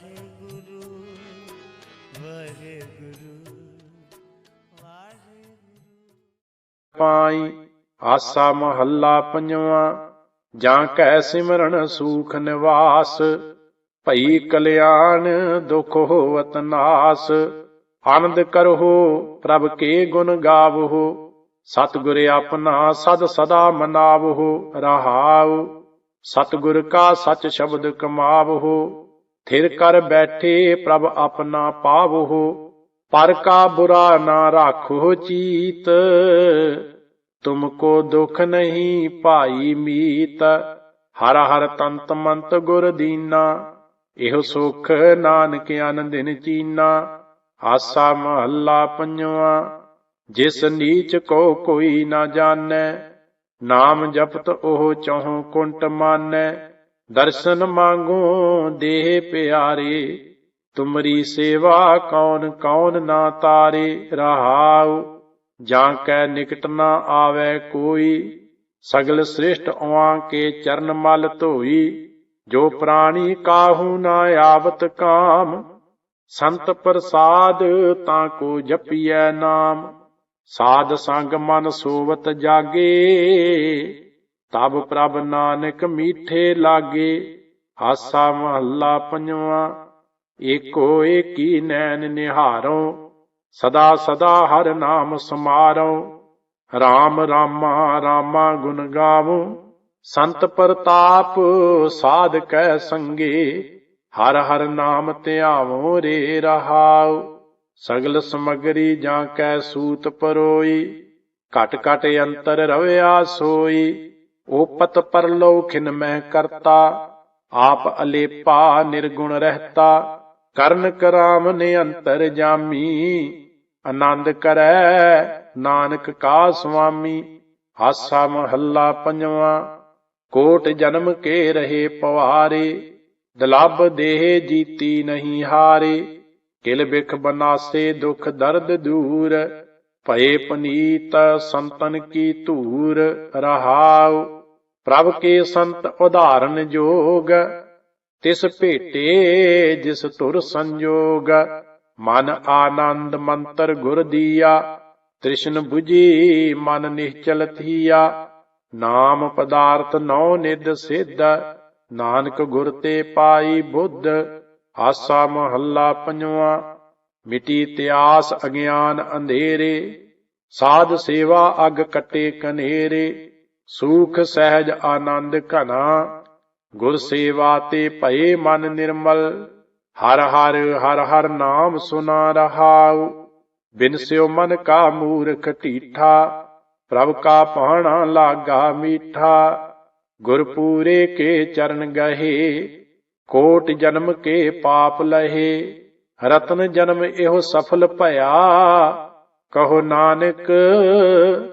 ਵਾਹਿਗੁਰੂ ਵਾਹਿਗੁਰੂ ਵਾਹਿਗੁਰੂ। ਪਾਈ ਆਸਾ ਮਹੱਲਾ ਪੰਜਵਾ, ਜਾਂ ਕੈ ਸਿਮਰਨ ਸੂਖ ਨਿਵਾਸ, ਭਈ ਕਲਿਆਣ ਦੁਖ ਹੋਵਤ ਨਾਸ। ਆਨੰਦ ਕਰਹੁ, ਪ੍ਰਭ ਕੇ ਗੁਣ ਗਾਵਹੁ, ਸਤਿਗੁਰ ਆਪਣਾ ਸਦ ਸਦਾ ਮਨਾਵਹੁ, ਰਹਾਉ। ਸਤਿਗੁਰ ਕਾ ਸਚ ਸ਼ਬਦ ਕਮਾਵਹੁ ਥਿਰ ਕਰ ਬੈਠੇ ਪ੍ਰਭ ਆਪਣਾ ਪਾਵਹੁ ਪਰ ਕਾ ਬੁਰਾ ਨਾ ਰਾਖੋ ਚੀਤ। ਤੁਮਕੋ ਦੁਖ ਨਹੀਂ ਭਾਈ ਮੀਤ, ਹਰ ਹਰ ਤੰਤ ਮੰਤ ਗੁਰ ਦੀਨਾ। ਇਹੋ ਸੁਖ ਨਾਨਕ ਆਨੰਦਿਨ ਚੀਨਾ, ਆਸਾ ਮਹੱਲਾ ਪੰਜਵਾ। ਜਿਸ ਨੀਚ ਕੋ ਕੋਈ ਨਾ ਜਾਣੈ, ਨਾਮ ਜਪਤ ਉਹ ਚਹੁ ਕੁੰਟ ਮਾਨੈ। ਦਰਸ਼ਨ ਮੰਗੋ ਦੇਹ ਪਿਆਰੇ, ਤੁਮਰੀ ਸੇਵਾ ਕੌਣ ਕੌਣ ਨਾ ਤਾਰੇ ਰਹਾਉ, ਜਾਂ ਕੈ ਨਿਕਟ ਨਾ ਆਵੇ ਕੋਈ, ਸਗਲ ਸ੍ਰਿਸ਼ਟ ਉਆਂ ਕੇ ਚਰਨ ਮਲ ਧੋਈ, ਜੋ ਪ੍ਰਾਣੀ ਕਾਹੂ ਨਾ ਆਵਤ ਕਾਮ, ਸੰਤ ਪ੍ਰਸਾਦ ਤਾਂ ਕੋ ਜਪੀਐ ਨਾਮ, ਸਾਧ ਸੰਗ ਮਨ ਸੋਵਤ ਜਾਗੇ। ਤਬ ਪ੍ਰਭ ਨਾਨਕ ਮੀਠੇ ਲਾਗੇ, ਹਾਸਾ ਮਹੱਲਾ ਪੰਜਵਾ, ਏਕੋ ਏਕੀ ਨੈਣ ਨਿਹਾਰੋ, ਸਦਾ ਸਦਾ ਹਰ ਨਾਮ ਸਮਾਰੋ RAM ਰਾਮਾ ਰਾਮਾ ਗੁਣ ਗਾਵੋ, ਸੰਤ ਪ੍ਰਤਾਪ ਸਾਧ ਕੈ ਸੰਗੇ, ਹਰ ਹਰ ਨਾਮ ਧਿਆਵੋ ਰੇ ਰਹਾਉ, ਸਗਲ ਸਮਗਰੀ ਜਾਂ ਕੈ ਸੂਤ ਪਰੋਈ, ਘਟ ਘਟ ਅੰਤਰ ਰਵਿਆ ਸੋਈ ਓਪਤ ਪਰਲੋ ਖਿਨ ਮਹਿ ਕਰਤਾ, ਆਪ ਅਲੇਪਾ ਨਿਰਗੁਣ ਰਹਤਾ, ਕਰਨ ਕਰਾਮ ਨੇ ਅੰਤਰ ਜਾਮੀ, ਆਨੰਦ ਕਰੈ ਨਾਨਕ ਕਾ ਸੁਆਮੀ, ਹਾਸਾ ਮਹੱਲਾ ਪੰਜਵਾ, ਕੋਟ ਜਨਮ ਕੇ ਰਹੇ ਪਵਾਰੇ, ਦਲਬ ਦੇਹ ਜੀਤੀ ਨਹੀਂ ਹਾਰੇ, ਕਿਲ ਬਿਖ ਬਨਾਸੇ ਦੁਖ ਦਰਦ ਦੂਰ, ਭਏ ਪਨੀਤ ਸੰਤਨ ਕੀ ਧੂਰ ਰਹਾਉ ਪ੍ਰਭ ਕੇ ਸੰਤ ਉਦਾਹਰਨ ਜੋਗ, ਤਿਸ ਭੇਟੇ ਜਿਸ ਤੁਰ ਸੰਜੋਗ। ਮਨ ਆਨੰਦ ਮੰਤਰ ਗੁਰ ਦੀਆ, ਤ੍ਰਿਸ਼ਨ 부ਜੀ ਮਨ ਨਿਹਚਲ ਥੀਆ। ਨਾਮ ਪਦਾਰਥ ਨੌ ਨਿਦ ਸਿੱਧ, ਨਾਨਕ ਗੁਰ ਤੇ ਪਾਈ ਬੁੱਧ। ਆਸਾ ਮਹੱਲਾ ਪੰਜਵਾ, ਮਿਟੀ ਇਤਿਆਸ ਅਗਿਆਨ ਅੰਧੇਰੇ। ਸਾਧ ਸੇਵਾ ਅਗ ਕਟੇ ਕਨੇਰੇ। ਸੂਖ ਸਹਿਜ ਆਨੰਦ ਘਨਾ ਗੁਰ ਸੇਵਾ ਤੇ ਭਏ ਮਨ ਨਿਰਮਲ, ਹਰ ਹਰ ਹਰ ਹਰ ਨਾਮ ਸੁਨਾ ਰਹਾਉ, ਬਿਨ ਸਿਓ ਮਨ ਕਾ ਮੂਰਖ ਢੀਠਾ, ਪ੍ਰਭ ਕਾ ਪਾਣਾ ਲਾਗਾ ਮੀਠਾ, ਗੁਰ ਪੂਰੇ ਕੇ ਚਰਨ ਗਹੇ, ਕੋਟ ਜਨਮ ਕੇ ਪਾਪ ਲਹੇ, ਰਤਨ ਜਨਮ ਇਹੋ ਸਫਲ ਭਇਆ, ਕਹੋ ਨਾਨਕ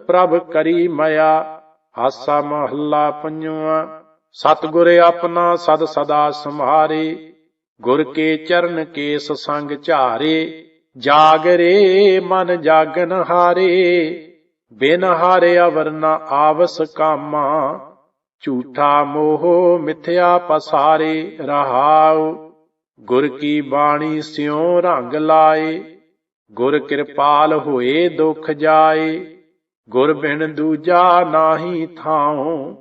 ਪ੍ਰਭ ਕਰੀ ਮਇਆ। ਹਾਸਾ ਮਹੱਲਾ ਪੰਜਵਾ, ਸਤਿਗੁਰ ਆਪਣਾ ਸਦ ਸਦਾ ਸੰਭਾਰੇ ਗੁਰ ਕੇ ਚਰਨ ਕੇਸ ਸੰਗ ਝਾਰੇ, ਜਾਗਰੇ ਮਨ ਜਾਗਨ ਹਾਰੇ, ਬਿਨ ਹਾਰਿਆ ਵਰਨਾ ਆਵਸ ਕਾਮਾ, ਝੂਠਾ ਮੋਹ ਮਿਥਿਆ ਪਸਾਰੇ ਰਹਾਉ, ਗੁਰ ਕੀ ਬਾਣੀ ਸਿਉ ਰੰਗ ਲਾਏ, ਗੁਰ ਕਿਰਪਾਲ ਹੋਏ ਦੁਖ ਜਾਏ। ਗੁਰ ਬਿਨ ਦੂਜਾ ਨਾਹੀ ਥਾਉ,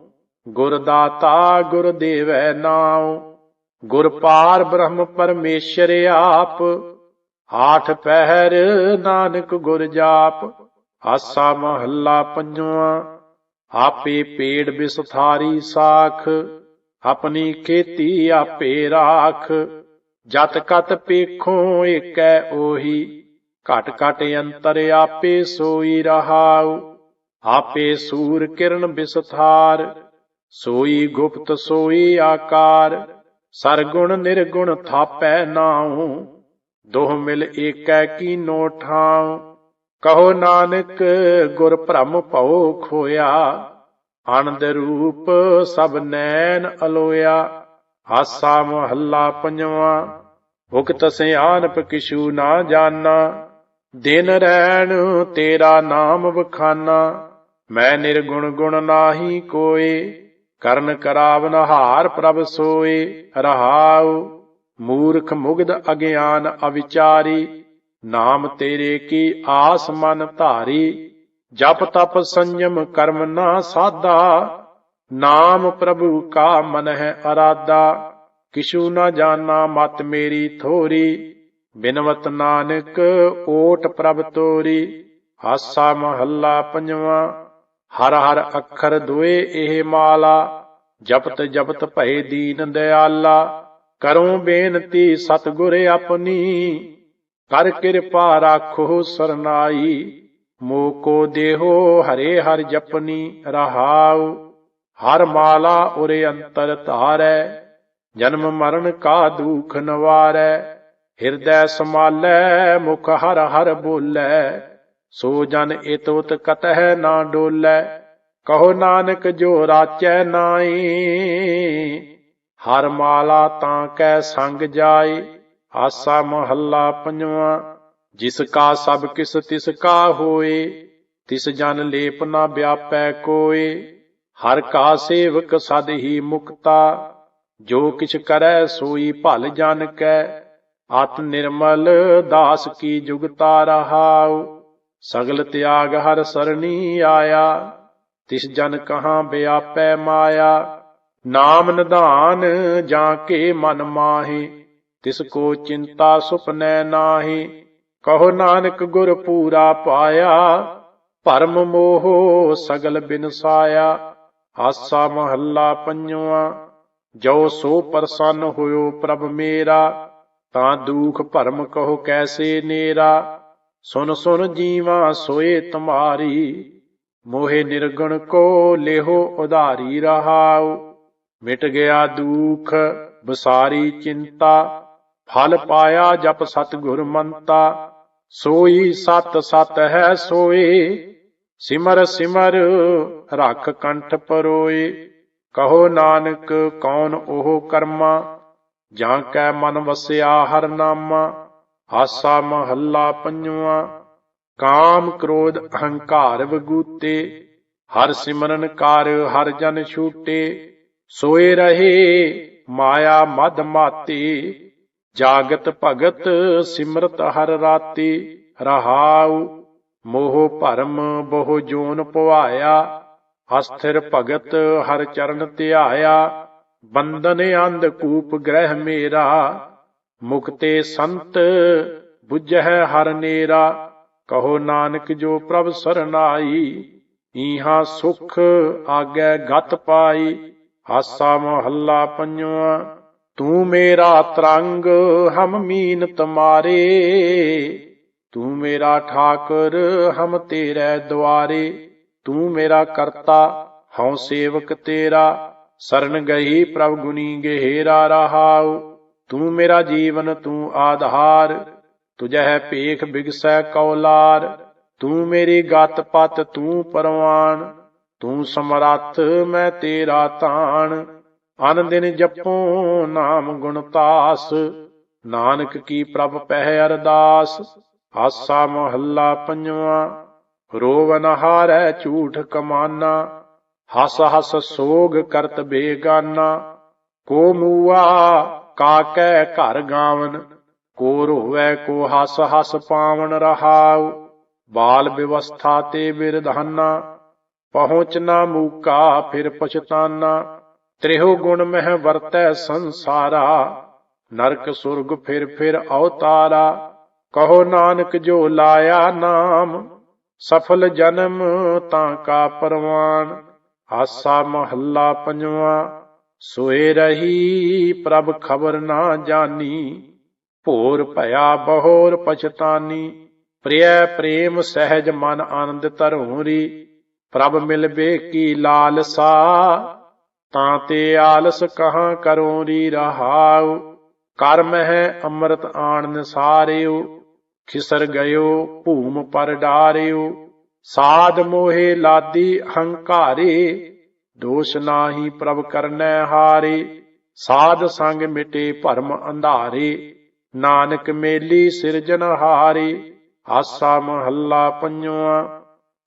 ਗੁਰ ਦਾਤਾ ਗੁਰ ਦੇਵੈ ਨਾਉ। ਗੁਰ ਪਾਰ ਬ੍ਰਹਮ ਪਰਮੇਸ਼ਰ ਆਪ, ਆਠ ਪਹਿਰ ਨਾਨਕ ਗੁਰ ਜਾਪ। ਆਸਾ ਮਹੱਲਾ ਪੰਜਵਾ, ਆਪੇ ਪੇੜ ਬਿਸਥਾਰੀ ਸਾਖ, ਆਪਣੀ ਖੇਤੀ ਆਪੇ ਰਾਖ। ਜਤ ਕਤ ਪੇਖੋ ਏਕੈ ਉਹੀ, ਘਟ ਘਟ ਅੰਤਰ ਆਪੇ ਸੋਈ ਰਹਾਉ। ਆਪੇ ਸੂਰ ਕਿਰਨ ਬਿਸਥਾਰ, ਸੋਈ ਗੁਪਤ ਸੋਈ ਆਕਾਰ, ਸਰਗੁਣ ਨਿਰਗੁਣ ਥਾਪੈ ਨਾਉ, ਦੋਹ ਮਿਲ ਏਕੈ ਕੀਨੋ ਠਾਉ, ਕਹੋ ਨਾਨਕ ਗੁਰ ਭ੍ਰਮ ਭਉ ਖੋਇਆ, ਆਨੰਦ ਰੂਪ ਸਭ ਨੈਣ ਅਲੋਇਆ, ਆਸਾ ਮਹੱਲਾ ਪੰਜਵਾ, ਭੁਗਤ ਸਿਆਨਪ ਕਿਛੂ ਨਾ ਜਾਣਾ ਦਿਨ ਰਹਿਣ ਤੇਰਾ ਨਾਮ ਵਖਾਨਾ। ਮੈਂ ਨਿਰਗੁਣ ਗੁਣ ਨਾਹੀ ਕੋਏ, ਕਰਨ ਕਰਾਵਨ ਹਾਰ ਪ੍ਰਭ ਸੋਏ, ਰਹਾਉ, ਮੂਰਖ ਮੁਗਧ ਅਗਿਆਨ ਅਵਿਚਾਰੀ, ਨਾਮ ਤੇਰੇ ਕੀ ਆਸ ਮਨ ਧਾਰੀ, ਜਪ ਤਪ ਸੰਜਮ ਕਰਮ ਨਾ ਸਾਦਾ ਨਾਮ ਪ੍ਰਭੂ ਕਾ ਮਨ ਹੈ ਅਰਾਦਾ ਕਿਛੂ ਨਾ ਜਾਣਾ ਮਤ ਮੇਰੀ ਥੋਰੀ, ਬਿਨਵਤ ਨਾਨਕ ਓਟ ਪ੍ਰਭ ਤੋਰੀ, ਹਾਸਾ ਮਹੱਲਾ ਪੰਜਵਾਂ ਹਰ ਹਰ ਅੱਖਰ ਦੁਏ ਇਹ ਮਾਲਾ, ਜਪਤ ਜਪਤ ਭਏ ਦੀਨ ਦਿਆਲਾ। ਕਰੋ ਬੇਨਤੀ ਸਤਿਗੁਰ ਆਪਣੀ, ਕਰ ਕਿਰਪਾ ਰਾਖੋ ਸਰਨਾਈ। ਮੋਕੋ ਦੇਹੋ ਹਰੇ ਹਰ ਜਪਨੀ ਰਹਾਉ। ਹਰ ਮਾਲਾ ਉਰੇ ਅੰਤਰ ਧਾਰੈ, ਜਨਮ ਮਰਨ ਕਾ ਦੁਖ ਨਵਾਰੈ। ਹਿਰਦੈ ਸਮਾਲੈ ਮੁਖ ਹਰ ਹਰ ਬੋਲੈ। ਸੋ ਜਨ ਇਤੋਤ ਕਤਹਿ ਨਾ ਡੋਲੈ, ਕਹੋ ਨਾਨਕ ਜੋ ਰਾਚੈ ਨਾਈ ਹਰ ਮਾਲਾ ਤਾਂ ਕੈ ਸੰਗ ਜਾਏ ਆਸਾ ਮਹੱਲਾ ਪੰਜਵਾਂ, ਜਿਸ ਕਾ ਸਭ ਕਿਸ ਤਿਸ ਕਾ ਹੋਏ ਤਿਸ ਜਨ ਲੇਪ ਨਾ ਵਿਆਪੈ ਕੋਏ ਹਰ ਕਾ ਸੇਵਕ ਸਦ ਹੀ ਮੁਕਤਾ, ਜੋ ਕਿਛ ਕਰੈ ਸੋਈ ਭਲ ਜਨ ਕੈ। ਆਤ ਨਿਰਮਲ ਦਾਸ ਕੀ ਜੁਗਤਾ ਰਹਾਉ। ਸਗਲ ਤਿਆਗ ਹਰ ਸਰਣੀ ਆਇਆ, ਤਿਸ ਜਨ ਕਹਾਂ ਵਿਆਪੈ ਮਾਇਆ। ਨਾਮ ਨਿਧਾਨ ਜਾਂ ਕੇ ਮਨ ਮਾਹੀ, ਤਿਸ ਕੋ ਚਿੰਤਾ ਸੁਪਨੈ ਨਾਹੀ। ਕਹੋ ਨਾਨਕ ਗੁਰ ਪੂਰਾ ਪਾਇਆ, ਭਰਮ ਮੋਹ ਸਗਲ ਬਿਨਸਾਇਆ। ਆਸਾ ਮਹੱਲਾ ਪੰਜਵਾਂ, ਜੋ ਸੋ ਪ੍ਰਸੰਨ ਹੋਇਓ ਪ੍ਰਭ ਮੇਰਾ, ਤਾਂ ਦੁਖ ਭਰਮ ਕਹੋ ਕੈਸੇ ਨੇਰਾ। ਸੁਨ ਸੁਨ ਜੀਵਾ ਸੋਏ ਤੁਮਾਰੀ, ਮੋਹੇ ਨਿਰਗੁਣ ਕੋ ਲਿਹੋ ਉਧਾਰੀ ਰਹਾਉ। ਮਿਟ ਗਿਆ ਦੁਖ, ਬਸਾਰੀ ਚਿੰਤਾ, ਫਲ ਪਾਇਆ ਜਪ ਸਤਿਗੁਰ ਮੰਤਾ। ਸੋਈ ਸਤ ਸਤ ਹੈ ਸੋਏ, ਸਿਮਰ ਸਿਮਰ ਰੱਖ ਕੰਠ ਪਰੋਏ। ਕਹੋ ਨਾਨਕ ਕੌਣ ਉਹ ਕਰਮਾ, ਜਾਂ ਕੈ ਮਨ ਵਸਿਆ ਹਰ ਨਾਮਾ। ਆਸਾ ਮਹੱਲਾ ਪੰਜਵਾਂ, ਕਾਮ ਕ੍ਰੋਧ ਅਹੰਕਾਰ ਵਗੂਤੇ, ਹਰ ਸਿਮਰਨ ਕਰ ਹਰ ਜਨ ਛੂਟੇ, ਸੋਏ ਰਹੇ ਮਾਇਆ ਮਦ ਮਾਤੀ, ਜਾਗਤ ਭਗਤ ਸਿਮਰਤ ਹਰ ਰਾਤੀ, ਰਹਾਉ ਮੋਹ ਭਰਮ ਬਹੁ ਜੋਨ ਪਵਾਇਆ, ਅਸਥਿਰ ਭਗਤ ਹਰ ਚਰਨ ਧਿਆਇਆ, ਬੰਧਨ ਅੰਧ ਕੂਪ ਗ੍ਰਹਿ ਮੇਰਾ ਮੁਕਤੇ ਸੰਤ ਬੁਝੈ ਹਰ ਨੇਰਾ, ਕਹੋ ਨਾਨਕ ਜੋ ਪ੍ਰਭ ਸਰਨਾਈ, ਈਹਾ ਸੁਖ ਆਗੈ ਗਤ ਪਾਈ, ਆਸਾ ਮਹੱਲਾ ਪੰਜਵਾਂ, ਤੂੰ ਮੇਰਾ ਤਰੰਗ ਹਮ ਮੀਨ ਤੁਮਾਰੇ ਤੂੰ ਮੇਰਾ ਠਾਕਰ ਹਮ ਤੇਰੇ ਦੁਆਰੇ, ਤੂੰ ਮੇਰਾ ਕਰਤਾ ਹਉ ਸੇਵਕ ਤੇਰਾ, ਸਰਨ ਗਈ ਪ੍ਰਭ ਗੁਨੀ ਗਹਿਰਾ ਰਹਾਉ। ਤੂੰ ਮੇਰਾ ਜੀਵਨ, ਤੂੰ ਆਧਾਰ ਤੁਝੈ ਭੇਖ ਬਿਗਸੈ ਕੌਲਾਰ। ਤੂੰ ਮੇਰੀ ਗਤ ਪਤ, ਤੂੰ ਪਰਵਾਨ। ਤੂੰ ਸਮਰੱਥ, ਮੈਂ ਤੇਰਾ ਤਾਣ। ਅਨ ਦਿਨ ਜਪੋ ਨਾਮ ਗੁਣ ਤਾਸ। ਨਾਨਕ ਕੀ ਪ੍ਰਭ ਪਹਿ ਅਰਦਾਸ। ਆਸਾ ਮਹੱਲਾ ਪੰਜਵਾਂ। ਰੋਵਨ ਹਾਰੈ ਝੂਠ ਕਮਾਨਾ। ਹਸ ਹਸ ਸੋਗ ਕਰਤ ਬੇਗਾਨਾ। ਕੋ ਮੂਆ ਕਾਕੈ ਘਰ ਗਾਵਨ, ਕੋ ਰੋਵੈ ਕੋ ਹਸ ਹਸ ਪਾਵਨ ਰਹਾਉ, ਬਾਲ ਵਿਵਸਥਾ ਤੇ ਬਿਰਧਾਨਾ, ਪਹੁੰਚ ਨਾ ਮੂਕਾ ਫਿਰ ਪਛਤਾਨਾ, ਤ੍ਰਿਹੋ ਗੁਣ ਮਹਿ ਵਰਤੈ ਸੰਸਾਰਾ, ਨਰਕ ਸੁਰਗ ਫਿਰ ਫਿਰ ਅਵਤਾਰਾ, ਕਹੋ ਨਾਨਕ ਜੋ ਲਾਇਆ ਨਾਮ, ਸਫਲ ਜਨਮ ਤਾਂ ਕਾ ਪਰਵਾਨ, ਆਸਾ ਮਹੱਲਾ ਪੰਜਵਾਂ। ਸੋਏ ਰਹੀ, ਪ੍ਰਭ ਖਬਰ ਨਾ ਜਾਣੀ ਭੋਰ ਭਇਆ ਬਹੋਰ ਪਛਤਾਨੀ। ਪ੍ਰਿਯ ਪ੍ਰੇਮ ਸਹਿਜ ਮਨ ਆਨੰਦ ਧਰੂਰੀ। ਪ੍ਰਭ ਮਿਲਵੇ ਕੀ ਲਾਲਸਾ, ਤਾਂ ਤੇ ਆਲਸ ਕਹਾਂ ਕਰੋਰੀ ਰਹਾਉ। ਕਰਮ ਹੈ ਅੰਮ੍ਰਿਤ ਆਣ ਸਾਰਿਓ ਖਿਸਰ ਗਇਓ, ਭੂਮ ਪਰ ਡਾਰਿਓ ਸਾਧ ਮੋਹੇ ਲਾਦੀ ਹੰਕਾਰੇ। ਦੋਸ਼ ਨਾਹੀ ਪ੍ਰਭ ਕਰਨੈ ਹਾਰੇ, ਸਾਧ ਸੰਗ ਮਿਟੇ ਭਰਮ ਅੰਧਾਰੇ। ਨਾਨਕ ਮੇਲੀ ਸਿਰਜਨ ਹਾਰੇ, ਆਸਾ ਮਹੱਲਾ ਪੰਜਵਾਂ।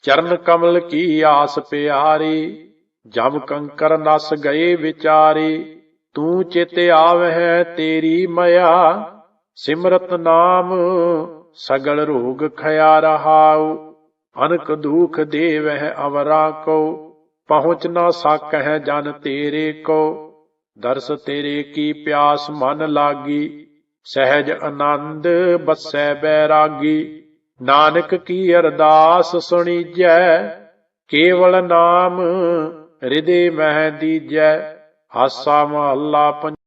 ਚਰਨ ਕਮਲ ਕੀ ਆਸ ਪਿਆਰੀ, ਜਬ ਕੰਕਰ ਨਸ ਗਏ ਵਿਚਾਰੇ। ਤੂੰ ਚਿਤ ਆਵਹਿ ਤੇਰੀ ਮਇਆ, ਸਿਮਰਤ ਨਾਮ ਸਗਲ ਰੋਗ ਖਿਆ ਰਹਾਉ। ਅਨਕ ਦੁਖ ਦੇਵਹਿ ਅਵਰਾ ਕੋ ਪਹੁੰਚ ਨਾ ਸਕਹਿ ਜਨ ਤੇਰੇ ਕੋ। ਦਰਸ ਤੇਰੇ ਕੀ ਪਿਆਸ ਮਨ ਲਾਗੀ। ਸਹਿਜ ਆਨੰਦ ਬਸੈ ਬੈਰਾਗੀ। ਨਾਨਕ ਕੀ ਅਰਦਾਸ ਸੁਣੀਜੈ। ਕੇਵਲ ਨਾਮ ਹਿਰਦੇ ਮਹਿ ਦੀਜੈ। ਆਸਾ ਮਹੱਲਾ ਪੰਜ